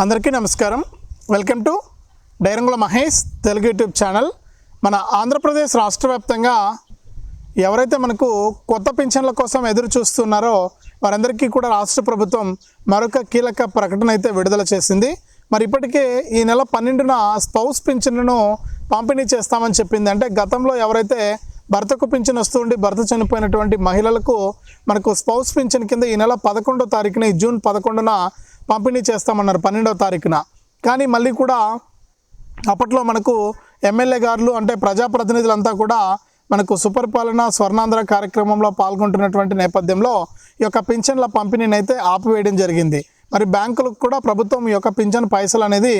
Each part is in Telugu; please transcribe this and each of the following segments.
అందరికీ నమస్కారం. వెల్కమ్ టు డైరంగుల మహేష్ తెలుగు యూట్యూబ్ ఛానల్. మన ఆంధ్రప్రదేశ్ రాష్ట్ర వ్యాప్తంగా ఎవరైతే మనకు కొత్త పింఛన్ల కోసం ఎదురు చూస్తున్నారో వారందరికీ కూడా రాష్ట్ర ప్రభుత్వం మరొక కీలక ప్రకటన అయితే విడుదల చేసింది. మరి ఇప్పటికే ఈ నెల పన్నెండున స్పౌస్ పింఛన్లను పంపిణీ చేస్తామని చెప్పింది. అంటే గతంలో ఎవరైతే భర్తకు పింఛన్ వస్తుండి భర్త చనిపోయినటువంటి మహిళలకు మనకు స్పౌస్ పింఛన్ కింద ఈ నెల పదకొండో తారీఖున ఈ జూన్ పదకొండున పంపిణీ చేస్తామన్నారు పన్నెండవ తారీఖున. కానీ మళ్ళీ కూడా అప్పట్లో మనకు ఎమ్మెల్యే గారులు అంటే ప్రజాప్రతినిధులంతా కూడా మనకు సుపరిపాలన స్వర్ణాంధ్ర కార్యక్రమంలో పాల్గొంటున్నటువంటి నేపథ్యంలో ఈ యొక్క పింఛన్ల పంపిణీని అయితే ఆపివేయడం జరిగింది. మరి బ్యాంకులకు కూడా ప్రభుత్వం ఈ యొక్క పింఛన్ పైసలు అనేది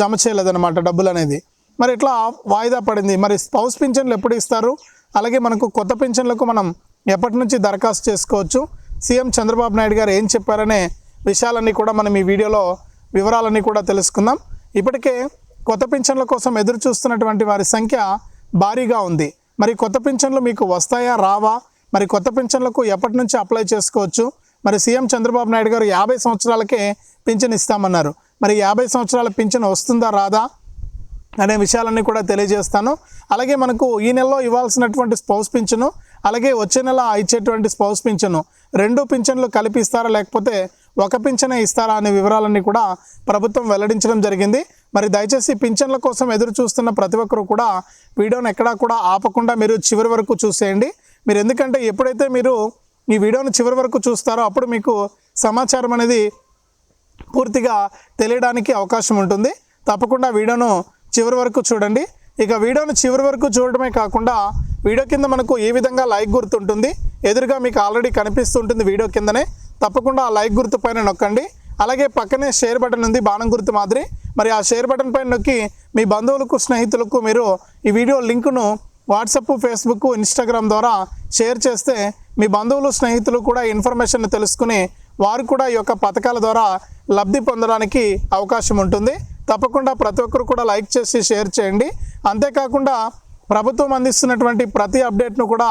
జమ చేయలేదన్నమాట డబ్బులు అనేది మరి ఇట్లా వాయిదా పడింది. మరి స్పౌస్ పింఛన్లు ఎప్పుడు ఇస్తారు? అలాగే మనకు కొత్త పింఛన్లకు మనం ఎప్పటి నుంచి దరఖాస్తు చేసుకోవచ్చు? సీఎం చంద్రబాబు నాయుడు గారు ఏం చెప్పారనే విషయాలన్నీ కూడా మనం ఈ వీడియోలో వివరాలన్నీ కూడా తెలుసుకుందాం. ఇప్పటికే కొత్త పింఛన్ల కోసం ఎదురు చూస్తున్నటువంటి వారి సంఖ్య భారీగా ఉంది. మరి కొత్త పింఛన్లు మీకు వస్తాయా రావా? మరి కొత్త పింఛన్లకు ఎప్పటి నుంచి అప్లై చేసుకోవచ్చు? మరి సీఎం చంద్రబాబు నాయుడు గారు యాభై సంవత్సరాలకే పింఛన్ ఇస్తామన్నారు. మరి యాభై సంవత్సరాల పింఛన్ వస్తుందా రాదా? అనే విషయాలన్నీ కూడా తెలియజేస్తాను. అలాగే మనకు ఈ నెలలో ఇవ్వాల్సినటువంటి స్పౌస్ పింఛను అలాగే వచ్చే నెల ఇచ్చేటువంటి స్పౌస్ పింఛను రెండు పింఛన్లు కలిపిస్తారా లేకపోతే ఒక పింఛనే ఇస్తారా అనే వివరాలన్నీ కూడా ప్రభుత్వం వెల్లడించడం జరిగింది. మరి దయచేసి పింఛన్ల కోసం ఎదురు చూస్తున్న ప్రతి ఒక్కరు కూడా వీడియోని ఎక్కడా కూడా ఆపకుండా మీరు చివరి వరకు చూసేయండి. మీరు ఎందుకంటే ఎప్పుడైతే మీరు ఈ వీడియోను చివరి వరకు చూస్తారో అప్పుడు మీకు సమాచారం అనేది పూర్తిగా తెలియడానికి అవకాశం ఉంటుంది. తప్పకుండా వీడియోను చివరి వరకు చూడండి. ఇక వీడియోను చివరి వరకు చూడడమే కాకుండా వీడియో కింద మనకు ఏ విధంగా లైక్ గుర్తుంటుంది ఎదురుగా మీకు ఆల్రెడీ కనిపిస్తుంటుంది వీడియో కిందనే. తప్పకుండా ఆ లైక్ గుర్తు పైన నొక్కండి. అలాగే పక్కనే షేర్ బటన్ ఉంది బాణం గుర్తు మాదిరి. మరి ఆ షేర్ బటన్ పైన నొక్కి మీ బంధువులకు స్నేహితులకు మీరు ఈ వీడియో లింకును వాట్సప్ ఫేస్బుక్ ఇన్స్టాగ్రామ్ ద్వారా షేర్ చేస్తే మీ బంధువులు స్నేహితులు కూడా ఇన్ఫర్మేషన్ తెలుసుకుని వారు కూడా ఈ యొక్క పథకాల ద్వారా లబ్ధి పొందడానికి అవకాశం ఉంటుంది. తప్పకుండా ప్రతి ఒక్కరు కూడా లైక్ చేసి షేర్ చేయండి. అంతేకాకుండా ప్రభుత్వం అందిస్తున్నటువంటి ప్రతి అప్డేట్ను కూడా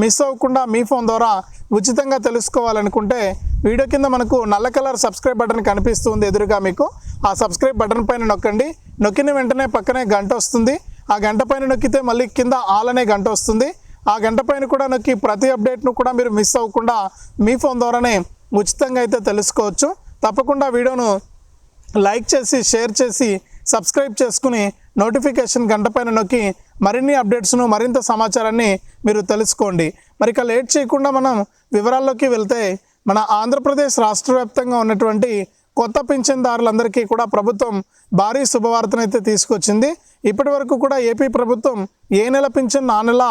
మిస్ అవ్వకుండా మీ ఫోన్ ద్వారా ఉచితంగా తెలుసుకోవాలనుకుంటే వీడియో కింద మనకు నల్ల కలర్ సబ్స్క్రైబ్ బటన్ కనిపిస్తుంది ఎదురుగా మీకు. ఆ సబ్స్క్రైబ్ బటన్ పైన నొక్కండి. నొక్కిన వెంటనే పక్కనే గంట వస్తుంది. ఆ గంట పైన నొక్కితే మళ్ళీ కింద ఆల్ అనే గంట వస్తుంది. ఆ గంట పైన కూడా నొక్కి ప్రతి అప్డేట్ను కూడా మీరు మిస్ అవ్వకుండా మీ ఫోన్ ద్వారానే ఉచితంగా అయితే తెలుసుకోవచ్చు. తప్పకుండా వీడియోను లైక్ చేసి షేర్ చేసి సబ్స్క్రైబ్ చేసుకుని నోటిఫికేషన్ గంట పైన నొక్కి మరిన్ని అప్డేట్స్ను మరింత సమాచారాన్ని మీరు తెలుసుకోండి. మరి ఇక లేట్ చేయకుండా మనం వివరాల్లోకి వెళ్తే మన ఆంధ్రప్రదేశ్ రాష్ట్ర వ్యాప్తంగా ఉన్నటువంటి కొత్త పింఛన్దారులందరికీ కూడా ప్రభుత్వం భారీ శుభవార్తనైతే తీసుకొచ్చింది. ఇప్పటి వరకు కూడా ఏపీ ప్రభుత్వం ఏ నెల పింఛన్ ఆ నెల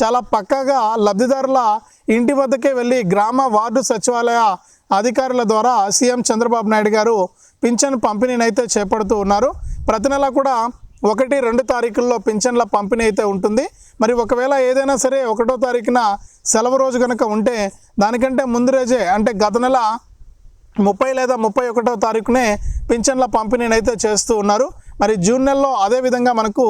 చాలా పక్కాగా లబ్ధిదారుల ఇంటి వద్దకే వెళ్ళి గ్రామ వార్డు సచివాలయ అధికారుల ద్వారా సీఎం చంద్రబాబు నాయుడు గారు పింఛన్ పంపిణీనైతే చేపడుతూ ఉన్నారు. ప్రతి నెల కూడా ఒకటి రెండు తారీఖుల్లో పింఛన్ల పంపిణీ అయితే ఉంటుంది. మరి ఒకవేళ ఏదైనా సరే ఒకటో తారీఖున సెలవు రోజు కనుక ఉంటే దానికంటే ముందు రోజే అంటే గత నెల ముప్పై లేదా ముప్పై ఒకటో తారీఖునే పింఛన్ల పంపిణీని అయితే చేస్తూ ఉన్నారు. మరి జూన్ నెలలో అదే విధంగా మనకు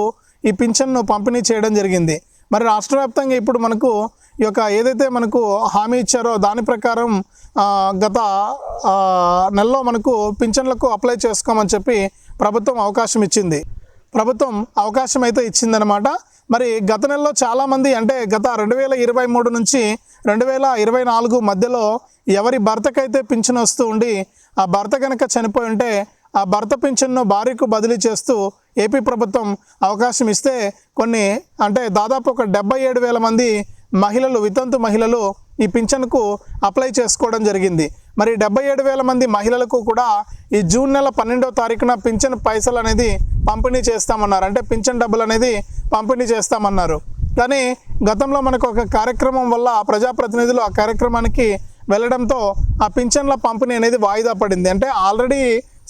ఈ పింఛన్ను పంపిణీ చేయడం జరిగింది. మరి రాష్ట్ర వ్యాప్తంగా ఇప్పుడు మనకు ఈ యొక్క ఏదైతే మనకు హామీ ఇచ్చారో దాని ప్రకారం గత నెలలో మనకు పింఛన్లకు అప్లై చేసుకోమని చెప్పి ప్రభుత్వం అవకాశం ఇచ్చింది. ప్రభుత్వం అవకాశం అయితే ఇచ్చిందనమాట మరి గత నెలలో చాలామంది అంటే గత రెండు వేల ఇరవై మూడు నుంచి రెండు వేల ఇరవై నాలుగు మధ్యలో ఎవరి భర్తకైతే పింఛన్ వస్తూ ఉండి ఆ భర్త కనుక చనిపోయి ఉంటే ఆ భర్త పింఛన్ను భార్యకు బదిలీ చేస్తూ ఏపీ ప్రభుత్వం అవకాశం ఇస్తే కొన్ని అంటే దాదాపు ఒక డెబ్బై ఏడు వేల మంది మహిళలు వితంతు మహిళలు ఈ పింఛన్కు అప్లై చేసుకోవడం జరిగింది. మరి డెబ్బై ఏడు వేల మంది మహిళలకు కూడా ఈ జూన్ నెల పన్నెండవ తారీఖున పింఛన్ పైసలు అనేది పంపిణీ చేస్తామన్నారు. అంటే పింఛన్ డబ్బులు అనేది పంపిణీ చేస్తామన్నారు. కానీ గతంలో మనకు ఒక కార్యక్రమం వల్ల ప్రజాప్రతినిధులు ఆ కార్యక్రమానికి వెళ్ళడంతో ఆ పింఛన్ల పంపిణీ అనేది వాయిదా పడింది. అంటే ఆల్రెడీ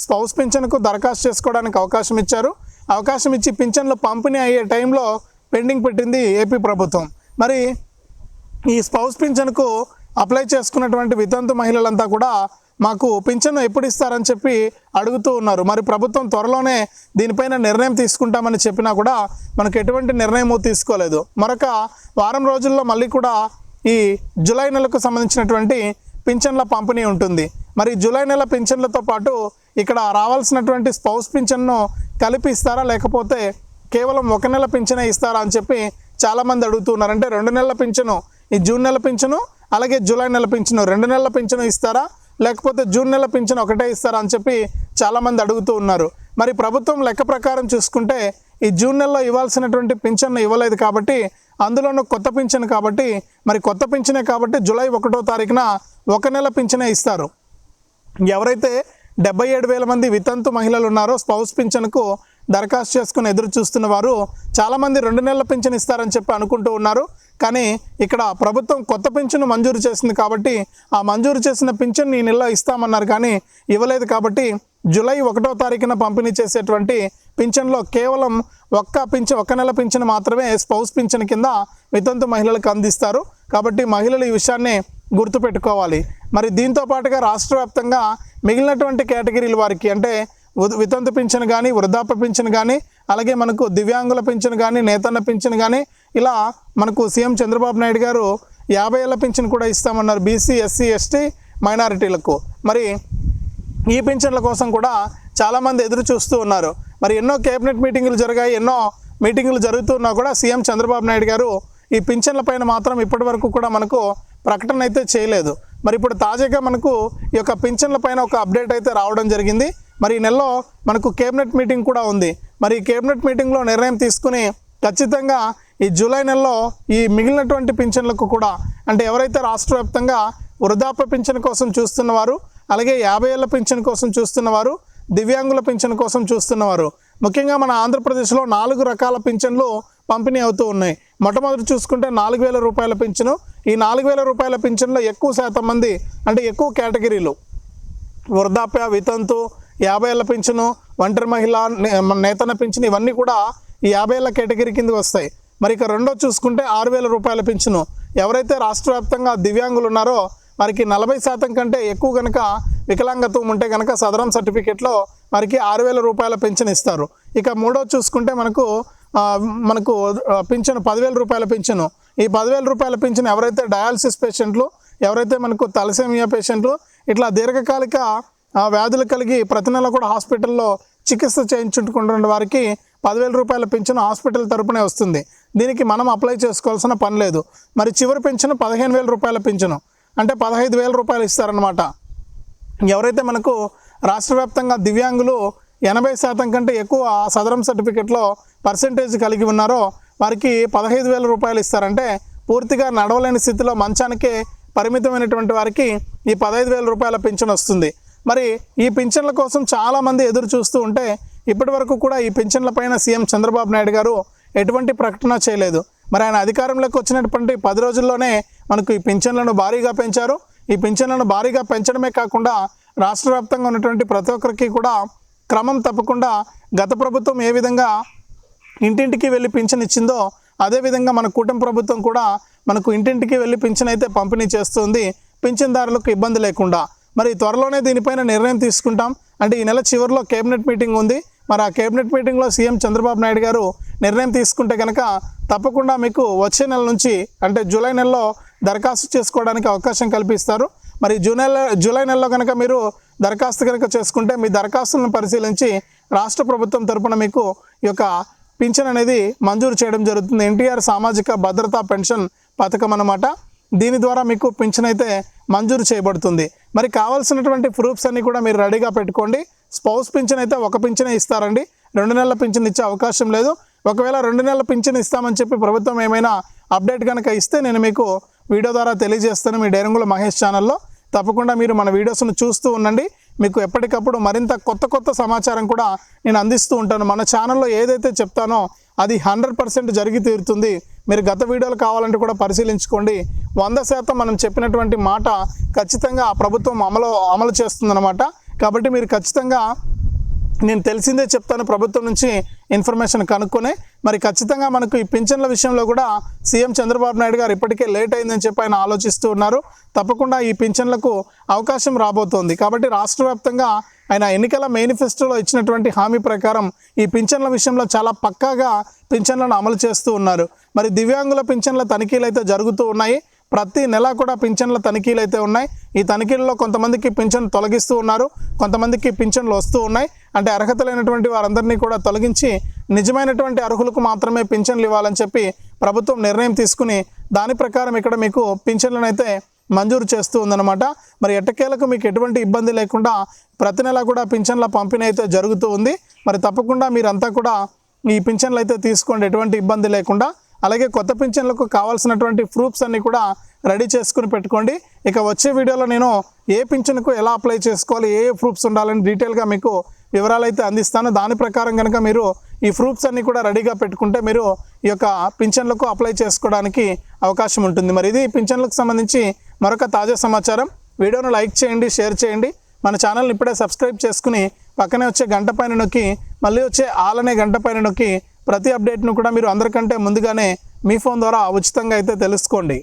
స్పౌస్ పింఛన్కు దరఖాస్తు చేసుకోవడానికి అవకాశం ఇచ్చారు. అవకాశం ఇచ్చి పింఛన్లు పంపిణీ అయ్యే టైంలో పెండింగ్ పెట్టింది ఏపీ ప్రభుత్వం. మరి ఈ స్పౌస్ పింఛన్కు అప్లై చేసుకున్నటువంటి వితంతు మహిళలంతా కూడా మాకు పింఛను ఎప్పుడు ఇస్తారని చెప్పి అడుగుతూ ఉన్నారు. మరి ప్రభుత్వం త్వరలోనే దీనిపైన నిర్ణయం తీసుకుంటామని చెప్పినా కూడా మనకు ఎటువంటి నిర్ణయము తీసుకోలేదు. మరొక వారం రోజుల్లో మళ్ళీ కూడా ఈ జూలై నెలకు సంబంధించినటువంటి పింఛన్ల పంపిణీ ఉంటుంది. మరి జూలై నెల పింఛన్లతో పాటు ఇక్కడ రావాల్సినటువంటి స్పౌస్ పింఛన్ను కలిపి ఇస్తారా? లేకపోతే కేవలం ఒక నెల పింఛనే ఇస్తారా? అని చెప్పి చాలామంది అడుగుతున్నారు అంటే రెండు నెలల పింఛను ఈ జూన్ నెల పింఛను అలాగే జూలై నెల పింఛను రెండు నెలల పింఛను ఇస్తారా? లేకపోతే జూన్ నెల పింఛను ఒకటే ఇస్తారా అని చెప్పి చాలామంది అడుగుతూ ఉన్నారు. మరి ప్రభుత్వం లెక్క ప్రకారం చూసుకుంటే ఈ జూన్ నెలలో ఇవ్వాల్సినటువంటి పింఛన్ను ఇవ్వలేదు కాబట్టి అందులోనూ కొత్త పింఛను కాబట్టి మరి కొత్త పింఛనే కాబట్టి జూలై ఒకటో తారీఖున ఒక నెల పింఛనే ఇస్తారు. ఎవరైతే డెబ్బై ఏడు వేల మంది వితంతు మహిళలు ఉన్నారో స్పౌస్ పింఛన్కు దరఖాస్తు చేసుకుని ఎదురు చూస్తున్న వారు చాలామంది రెండు నెలల పింఛన్ ఇస్తారని చెప్పి అనుకుంటూ ఉన్నారు. కానీ ఇక్కడ ప్రభుత్వం కొత్త పింఛను మంజూరు చేసింది కాబట్టి ఆ మంజూరు చేసిన పింఛన్ ఈ నెలలో ఇస్తామన్నారు కానీ ఇవ్వలేదు కాబట్టి జూలై ఒకటో తారీఖున పంపిణీ చేసేటువంటి పింఛన్లో కేవలం ఒక్క పింఛన్ ఒక్క నెల పింఛన్ మాత్రమే స్పౌస్ పింఛన్ కింద వితంతు మహిళలకు అందిస్తారు. కాబట్టి మహిళలు ఈ విషయాన్ని గుర్తుపెట్టుకోవాలి. మరి దీంతో పాటుగా రాష్ట్ర వ్యాప్తంగా మిగిలినటువంటి కేటగిరీల వారికి అంటే వితంతు పింఛన్ కానీ వృద్ధాప్య పింఛన్ కానీ అలాగే మనకు దివ్యాంగుల పింఛన్ కానీ నేతన్న పింఛన్ కానీ ఇలా మనకు సీఎం చంద్రబాబు నాయుడు గారు యాభై ఏళ్ళ పింఛన్ కూడా ఇస్తామన్నారు బీసీ ఎస్సీ ఎస్టీ మైనారిటీలకు. మరి ఈ పింఛన్ల కోసం కూడా చాలామంది ఎదురు చూస్తూ ఉన్నారు. మరి ఎన్నో కేబినెట్ మీటింగులు జరిగాయి ఎన్నో మీటింగులు జరుగుతున్నా కూడా సీఎం చంద్రబాబు నాయుడు గారు ఈ పింఛన్ల పైన మాత్రం ఇప్పటి వరకు కూడా మనకు ప్రకటన అయితే చేయలేదు. మరి ఇప్పుడు తాజాగా మనకు ఈ యొక్క పింఛన్ల పైన ఒక అప్డేట్ అయితే రావడం జరిగింది. మరి ఈ నెలలో మనకు కేబినెట్ మీటింగ్ కూడా ఉంది. మరి ఈ కేబినెట్ మీటింగ్లో నిర్ణయం తీసుకుని ఖచ్చితంగా ఈ జూలై నెలలో ఈ మిగిలినటువంటి పింఛన్లకు కూడా అంటే ఎవరైతే రాష్ట్ర వ్యాప్తంగా వృద్ధాప్య పింఛన్ కోసం చూస్తున్నవారు అలాగే యాభై ఏళ్ళ పింఛన్ కోసం చూస్తున్నవారు దివ్యాంగుల పింఛన్ కోసం చూస్తున్నవారు ముఖ్యంగా మన ఆంధ్రప్రదేశ్లో నాలుగు రకాల పింఛన్లు పంపిణీ అవుతూ ఉన్నాయి. మొట్టమొదటి చూసుకుంటే నాలుగు వేల రూపాయల పింఛను. ఈ నాలుగు వేల రూపాయల పింఛన్లో ఎక్కువ శాతం మంది అంటే ఎక్కువ కేటగిరీలు. వృద్ధాప్య వితంతు యాభై ఏళ్ళ పింఛను ఒంటరి మహిళ నే- మన నేతన పింఛను ఇవన్నీ కూడా ఈ యాభై ఏళ్ళ కేటగిరీ కిందకి వస్తాయి. మరి ఇక రెండో చూసుకుంటే ఆరు వేల రూపాయల పింఛను. ఎవరైతే రాష్ట్ర వ్యాప్తంగా దివ్యాంగులు ఉన్నారో వారికి నలభై శాతం కంటే ఎక్కువ కనుక వికలాంగత్వం ఉంటే కనుక సదరం సర్టిఫికేట్లో వారికి ఆరు వేల రూపాయల పెన్షన్ ఇస్తారు. ఇక మూడో చూసుకుంటే మనకు మనకు పింఛను పదివేల రూపాయల పింఛను. ఈ పదివేల రూపాయల పింఛను ఎవరైతే డయాలసిస్ పేషెంట్లు ఎవరైతే మనకు తలసేమియా పేషెంట్లు ఇట్లా దీర్ఘకాలిక వ్యాధులు కలిగి ప్రతి నెల కూడా హాస్పిటల్లో చికిత్స చేయించుకుంటున్న వారికి పదివేల రూపాయల పింఛను హాస్పిటల్ తరపునే వస్తుంది. దీనికి మనం అప్లై చేసుకోవాల్సిన పని లేదు. మరి చివరి పింఛను పదిహేను వేల రూపాయల పింఛను. అంటే పదహైదు వేల రూపాయలు ఇస్తారనమాట ఎవరైతే మనకు రాష్ట్ర వ్యాప్తంగా దివ్యాంగులు ఎనభై శాతం కంటే ఎక్కువ సదరం సర్టిఫికెట్లో పర్సంటేజ్ కలిగి ఉన్నారో వారికి పదహైదు వేల రూపాయలు ఇస్తారంటే పూర్తిగా నడవలేని స్థితిలో మంచానికే పరిమితమైనటువంటి వారికి ఈ పదహైదు వేల రూపాయల పింఛను వస్తుంది. మరి ఈ పింఛన్ల కోసం చాలామంది ఎదురు చూస్తూ ఉంటే ఇప్పటి వరకు కూడా ఈ పింఛన్ల పైన సీఎం చంద్రబాబు నాయుడు గారు ఎటువంటి ప్రకటన చేయలేదు. మరి ఆయన అధికారంలోకి వచ్చినటువంటి పది రోజుల్లోనే మనకు ఈ పింఛన్లను భారీగా పెంచారు. ఈ పింఛన్లను భారీగా పెంచడమే కాకుండా రాష్ట్ర వ్యాప్తంగా ఉన్నటువంటి ప్రతి ఒక్కరికి కూడా క్రమం తప్పకుండా గత ప్రభుత్వం ఏ విధంగా ఇంటింటికి వెళ్ళి పింఛన్ ఇచ్చిందో అదేవిధంగా మన కూటమి ప్రభుత్వం కూడా మనకు ఇంటింటికి వెళ్ళి పింఛన్ అయితే పంపిణీ చేస్తుంది. పింఛన్దారులకు ఇబ్బంది లేకుండా. మరి త్వరలోనే దీనిపైన నిర్ణయం తీసుకుంటాం. అంటే ఈ నెల చివరిలో కేబినెట్ మీటింగ్ ఉంది. మరి ఆ కేబినెట్ మీటింగ్లో సీఎం చంద్రబాబు నాయుడు గారు నిర్ణయం తీసుకుంటే కనుక తప్పకుండా మీకు వచ్చే నెల నుంచి అంటే జూలై నెలలో దరఖాస్తు చేసుకోవడానికి అవకాశం కల్పిస్తారు. మరి జూలై జూలై నెలలో కనుక మీరు దరఖాస్తు కనుక చేసుకుంటే మీ దరఖాస్తులను పరిశీలించి రాష్ట్ర ప్రభుత్వం తరపున మీకు ఈ యొక్క పింఛన్ అనేది మంజూరు చేయడం జరుగుతుంది. ఎన్టీఆర్ సామాజిక భద్రతా పెన్షన్ పథకం అన్నమాట. దీని ద్వారా మీకు పింఛన్ అయితే మంజూరు చేయబడుతుంది. మరి కావాల్సినటువంటి ప్రూఫ్స్ అన్ని కూడా మీరు రెడీగా పెట్టుకోండి. స్పౌస్ పింఛన్ అయితే ఒక పింఛనే ఇస్తారండి. రెండు నెలల పింఛన్ ఇచ్చే అవకాశం లేదు. ఒకవేళ రెండు నెలల పింఛన్ ఇస్తామని చెప్పి ప్రభుత్వం ఏమైనా అప్డేట్ కనుక ఇస్తే నేను మీకు వీడియో ద్వారా తెలియజేస్తాను మీ డైరంగుల మహేష్ ఛానల్లో. తప్పకుండా మీరు మన వీడియోస్ను చూస్తూ ఉండండి. మీకు ఎప్పటికప్పుడు మరింత కొత్త కొత్త సమాచారం కూడా నేను అందిస్తూ ఉంటాను. మన ఛానల్లో ఏదైతే చెప్తానో అది హండ్రెడ్ పర్సెంట్ జరిగి తీరుతుంది. మీరు గత వీడియోలు కావాలంటే కూడా పరిశీలించుకోండి. వంద శాతం మనం చెప్పినటువంటి మాట ఖచ్చితంగా ఆ ప్రభుత్వం అమలు అమలు చేస్తుందన్నమాట. కాబట్టి మీరు ఖచ్చితంగా నేను తెలిసిందే చెప్తాను ప్రభుత్వం నుంచి ఇన్ఫర్మేషన్ కనుక్కొని. మరి ఖచ్చితంగా మనకు ఈ పింఛన్ల విషయంలో కూడా సీఎం చంద్రబాబు నాయుడు గారు ఇప్పటికే లేట్ అయిందని చెప్పి ఆయన ఆలోచిస్తూ ఉన్నారు. తప్పకుండా ఈ పింఛన్లకు అవకాశం రాబోతోంది. కాబట్టి రాష్ట్ర వ్యాప్తంగా ఆయన ఎన్నికల మేనిఫెస్టోలో ఇచ్చినటువంటి హామీ ప్రకారం ఈ పింఛన్ల విషయంలో చాలా పక్కాగా పింఛన్లను అమలు చేస్తూ ఉన్నారు. మరి దివ్యాంగుల పింఛన్ల తనిఖీలు అయితే జరుగుతూ ఉన్నాయి. ప్రతి నెల కూడా పింఛన్ల తనిఖీలు అయితే ఉన్నాయి. ఈ తనిఖీల్లో కొంతమందికి పింఛన్ తొలగిస్తూ ఉన్నారు కొంతమందికి పింఛన్లు వస్తూ ఉన్నాయి. అంటే అర్హత లేనటువంటి వారందరినీ కూడా తొలగించి నిజమైనటువంటి అర్హులకు మాత్రమే పింఛన్లు ఇవ్వాలని చెప్పి ప్రభుత్వం నిర్ణయం తీసుకుని దాని ప్రకారం ఇక్కడ మీకు పింఛన్లను అయితే మంజూరు చేస్తూ ఉందన్నమాట. మరి ఎట్టకేలకు మీకు ఎటువంటి ఇబ్బంది లేకుండా ప్రతి నెల కూడా పింఛన్ల పంపిణీ అయితే జరుగుతూ ఉంది. మరి తప్పకుండా మీరంతా కూడా ఈ పింఛన్లు అయితే తీసుకోండి ఎటువంటి ఇబ్బంది లేకుండా. అలాగే కొత్త పింఛన్లకు కావాల్సినటువంటి ప్రూఫ్స్ అన్నీ కూడా రెడీ చేసుకుని పెట్టుకోండి. ఇక వచ్చే వీడియోలో నేను ఏ పింఛన్కు ఎలా అప్లై చేసుకోవాలి ఏ ఏ ప్రూఫ్స్ ఉండాలని డీటెయిల్గా మీకు వివరాలు అయితే అందిస్తాను. దాని ప్రకారం కనుక మీరు ఈ ప్రూఫ్స్ అన్నీ కూడా రెడీగా పెట్టుకుంటే మీరు ఈ యొక్క పింఛన్లకు అప్లై చేసుకోవడానికి అవకాశం ఉంటుంది. మరి ఇది పింఛన్లకు సంబంధించి మరొక తాజా సమాచారం. వీడియోను లైక్ చేయండి షేర్ చేయండి. మన ఛానల్ని ఇప్పుడే సబ్స్క్రైబ్ చేసుకుని పక్కనే వచ్చే గంట పైన నొక్కి మళ్ళీ వచ్చే ఆలనే గంట పైన నొక్కి ప్రతి అప్డేట్ను కూడా మీరు అందరికంటే ముందుగానే మీ ఫోన్ ద్వారా ఉచితంగా అయితే తెలుసుకోండి.